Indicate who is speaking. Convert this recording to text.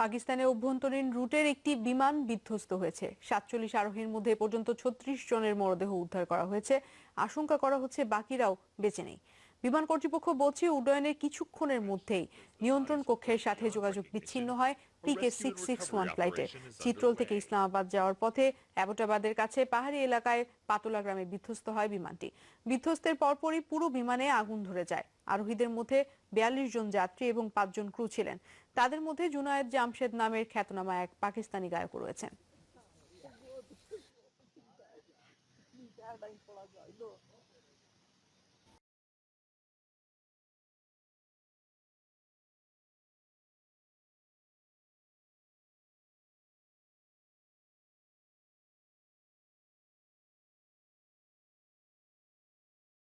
Speaker 1: পাকিস্তানের অভ্যন্তরীণ রুটের একটি বিমান বিধ্বস্ত হয়েছে। সাতচল্লিশ আরোহীর মধ্যে পর্যন্ত ছত্রিশ জনের মরদেহ উদ্ধার করা হয়েছে। আশঙ্কা করা হচ্ছে বাকিরাও বেঁচে নেই। বিমান কর্তৃপক্ষ বলছে উড্ডয়নের কিছুক্ষণের মধ্যেই নিয়ন্ত্রণ কক্ষের সাথে যোগাযোগ বিচ্ছিন্ন হয় পিকে সিক্স সিক্স ওয়ান ফ্লাইটে চিত্রল থেকে ইসলামাবাদ যাওয়ার পথে অ্যাবোটাবাদের কাছে পাহাড়ি এলাকায় পাতলা গ্রামে বিধ্বস্ত হয় বিমানটি। বিধ্বস্তের পরপরই পুরো বিমানে আগুন ধরে যায়। আরোহীদের মধ্যে বিয়াল্লিশ জন যাত্রী এবং পাঁচজন ক্রু ছিলেন। তাদের মধ্যে জুনায়েদ জামশেদ নামের খ্যাতনামা এক পাকিস্তানি গায়ক রয়েছেন।